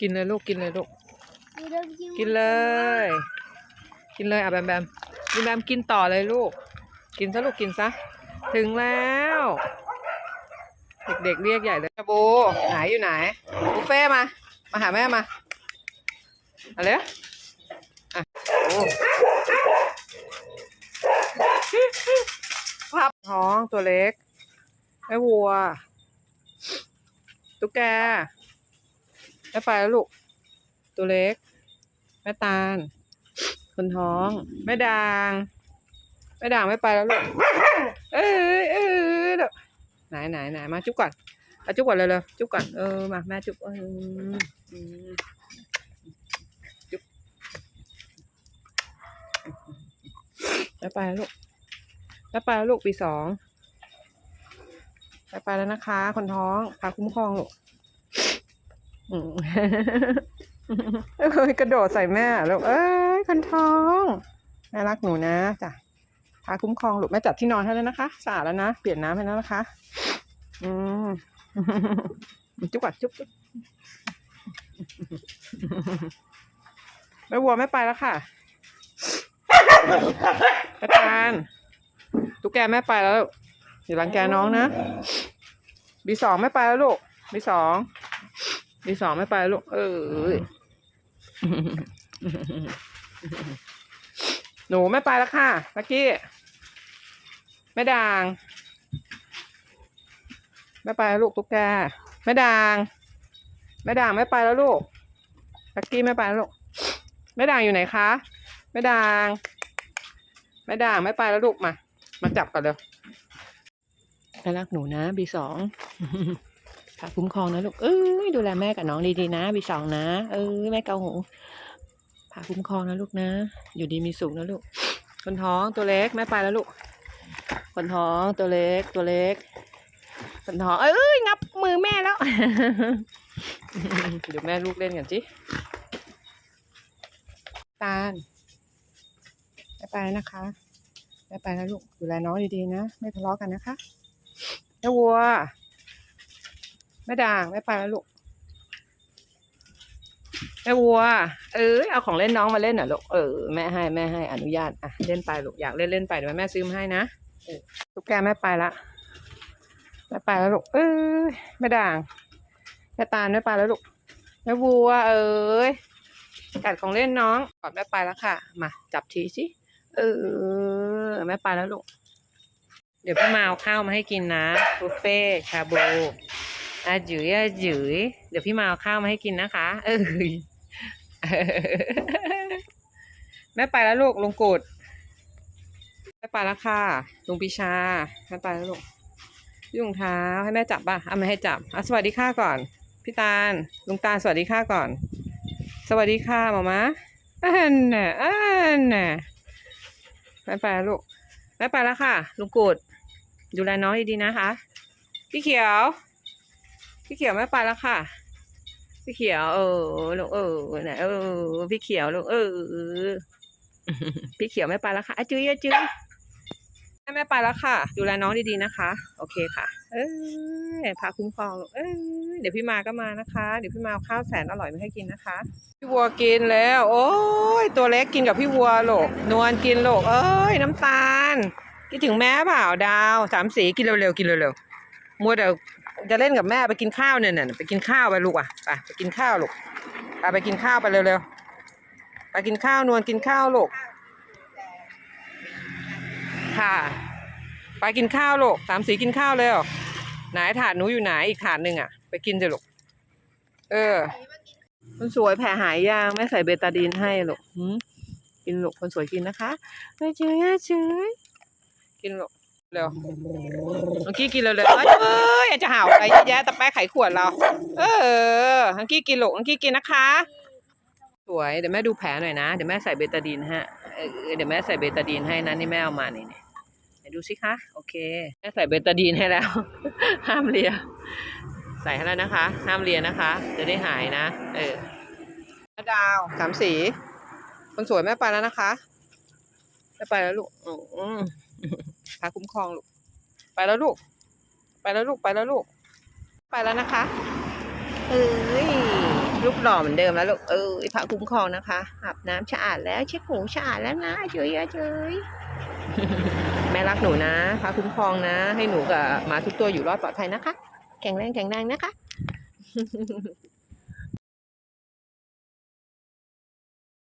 กินเลยลูกกินเลยลูก You don't give กินเลย กินเลยอะแบมแบมแบมแบมกินต่อเลยลูก กินซะลูกกินซะ ถึงแล้ว เด็กๆเรียกใหญ่เลยชาบูไหนอยู่ไหนบุฟเฟ่มา มาหาแม่มาเอาเลยอะโอ้พับท้องตัวเล็กแม่วัวตุ๊กแก แม่ไปแล้วลูก ตัวเล็ก แม่ตาล คนท้อง แม่ด่าง แม่ด่างไม่ไปแล้วลูก เอ้ยเอ้ยเดี๋ยวไหนไหนไหนมาจุ๊บก่อนเอาจุ๊บก่อนเลยเลยจุ๊บก่อน เออ มาแม่จุ๊บเออจุ๊บแม่ไปแล้วลูกแม่ไปแล้วลูกปีสองแม่ไปแล้วนะคะ คนท้องพาคุ้มครองลูก เอ้ยกระโดดใส่แม่ลูกเอ้ยคนท้องน่ารักหนูนะจ้ะพาคุ้มครองลูกแม่จัดที่นอนให้แล้วนะคะสะอาดแล้วนะเปลี่ยนน้ำให้แล้วนะคะ อืมจุ๊บก่อนจุ๊บจุ๊บแม่วัวไม่ไปแล้วค่ะแม่ตาลตุ๊กแกแม่ไปแล้วอย่ารังแกน้องนะบีสองไม่ไปแล้วลูกบีสอง บีสองไม่ไปแล้วลูก เออหนูไม่ไปแล้วค่ะลักกี้แม่ด่าง ไม่ไปแล้วลูกตุ๊กแกแม่ด่างแม่ด่างไม่ไปแล้วลูกลักกี้ไม่ไปแล้วลูกแม่ด่างอยู่ไหนคะแม่ด่างแม่ด่างไม่ไปแล้วลูกมา มาจับกันเร็วน่ารักหนูนะบีสอง ฝากคุ้มครองนะลูกเอ้ยดูแลแม่กับน้องดีๆนะบีสองนะ เอ้ยแม่เกาหูฝากคุ้มครองนะลูกนะ อยู่ดีมีสุขนะลูกคนท้องตัวเล็กแม่ไปแล้วลูกคนท้องตัวเล็กตัวเล็กคนท้องเอ้ยงับมือแม่แล้วเดี๋ยวแม่ลูกเล่นกันจิตาลแม่ไปแล้วนะคะแม่ไปแล้วลูกดูแลน้องดีๆนะ ไม่ทะเลาะกันนะคะแม่วัว แม่ด่างแม่ไปแล้วลูกแม่วัว เอ้ยเอาของเล่นน้องมาเล่นหน่อยลูกเออแม่ให้แม่ให้อนุญาตอะเล่นไปลูกอยากเล่นเล่นไปเดี๋ยวแม่ซื้อมาให้นะเออตุ๊กแกแม่ไปละแม่ไปแล้วลูกเอ้ยแม่ด่างแม่ตาลแม่ไปแล้วลูกแม่วัว เอ้ยกัดของเล่นน้องกอดแม่ไปแล้วค่ะ มาจับทีสิเออแม่ไปแล้วลูกเดี๋ยวพี่มาเอาข้าวมาให้กินนะบุฟเฟ่ชาบู อาจื๋ยอาจื๋ยเดี๋ยวพี่มาเอาข้าวมาให้กินนะคะ เอ้ยแม่ไปแล้วลูกลุงกุดแม่ไปแล้วค่ะลุงปีชาแม่ไปแล้วลูกพี่งเท้าให้แม่จับป่ะเอาไม่ให้จับอะสวัสดีค่ะก่อนพี่ตาลลุงตาลสวัสดีค่ะก่อน สวัสดีค่ะหมอมาอันน่ะอันน่ะแม่ไปแล้วลูกแม่ไปแล้วค่ะลุงกุดดูแลน้องดีๆนะคะพี่เขียว พี่เขียวไม่ไปแล้วค่ะ พี่เขียว เออลูกเออไหนเออ พี่เขียวลูกเออ พี่เขียวไม่ไปแล้วค่ะอจุ้ยอจุ้ยแม่ไม่ไปแล้วค่ะ ดูแลน้องดีๆนะคะ โอเคค่ะ เออพาคุ้มครองเออเดี๋ยวพี่มาก็มานะคะ เดี๋ยวพี่มาเอาข้าวแสนอร่อยมาให้กินนะคะ พี่วัวกินแล้ว โอ้ยตัวเล็กกินกับพี่วัวโลกนวลกินโลกเอ้ยน้ำตาลคิดถึงแม่เปล่าดาวสามสีกินเร็วๆกินเร็วๆมัวแต่ จะเล่นกับแม่ไปกินข้าวเนี่ยน่ะไปกินข้าวไปลูกอะไปไปกินข้าวลูกไปไปกินข้าวไปเร็วๆไปกินข้าวนวลกินข้าวลูกค่ะ ไปกินข้าวลูกสามสีกินข้าวเร็วไหนถาดหนูอยู่ไหนอีกถาดหนึ่งอะ ไปกินสิลูกเออคนสวยแผลหายยังแม่ใส่เบตาดีนให้ลูกหืมกินลูกคนสวยกินนะคะเอ้เฉยเฉยกินลูก เร็วเมื่อกี้กินเร็วๆเอ้ยเอ้ยจะเห่าอะไรเยอะแยะตะแป๊ะไขขวดเรา เออเมื่อกี้กินลูกเมื่อกี้กินนะคะ สวย เดี๋ยวแม่ดูแผลหน่อยนะ เดี๋ยวแม่ใส่เบตาดีนฮะเออเดี๋ยวแม่ใส่เบตาดีนให้นะนี่แม่เอามานี่นี่ไหนดูสิคะ โอเค แม่ใส่เบตาดีนให้แล้ว ห้ามเลีย ใส่ให้แล้วนะคะ ห้ามเลียนะคะ จะได้หายนะ เออแม่ดาวสามสีคนสวยแม่ไปแล้วนะคะแม่ไปแล้วลูกอืม พาคุ้มครองลูก ไปแล้วลูก ไปแล้วลูก ไปแล้วลูก ไปแล้วนะคะ เอ้ย ลูกหล่อเหมือนเดิมแล้วลูก เออพระคุ้มครองนะคะ อาบน้ำสะอาดแล้วเช็ดหูสะอาดแล้วนะเฉยเฉยแม่รักหนูนะพระคุ้มครองนะ ให้หนูกับหมาทุกตัวอยู่รอดปลอดภัยนะคะ แข็งแรงแข็งแรงนะคะ